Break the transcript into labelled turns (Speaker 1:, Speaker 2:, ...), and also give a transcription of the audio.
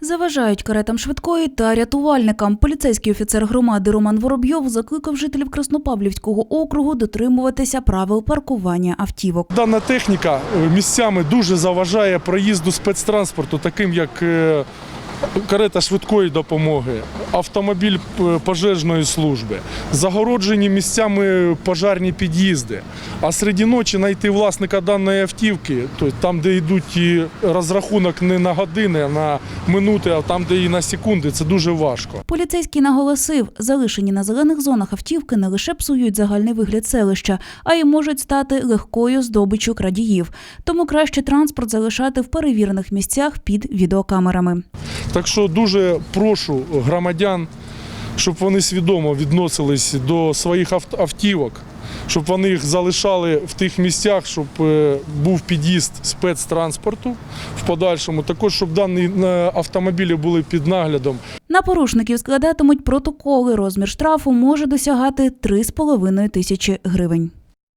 Speaker 1: Заважають каретам швидкої та рятувальникам. Поліцейський офіцер громади Роман Воробйов закликав жителів Краснопавлівського округу дотримуватися правил паркування автівок.
Speaker 2: Дана техніка е, місцями дуже заважає проїзду спецтранспорту, таким як е, карета швидкої допомоги, автомобіль е, пожежної служби, загороджені місцями пожарні під'їзди. А серед ночі знайти власника даної автівки, тобто там, де йдуть розрахунок не на години, а на минути, а там, де і на секунди, це дуже важко.
Speaker 1: Поліцейський наголосив, залишені на зелених зонах автівки не лише псують загальний вигляд селища, а й можуть стати легкою здобиччю крадіїв. Тому краще транспорт залишати в перевірених місцях під відеокамерами.
Speaker 2: Так що дуже прошу громадян, щоб вони свідомо відносились до своїх авт- автівок, щоб вони їх залишали в тих місцях, щоб е, був під'їзд спецтранспорту в подальшому. Також щоб дані е, автомобілі були під наглядом
Speaker 1: На порушників складатимуть протоколи. Розмір штрафу може досягати 3,5 тисячі гривень.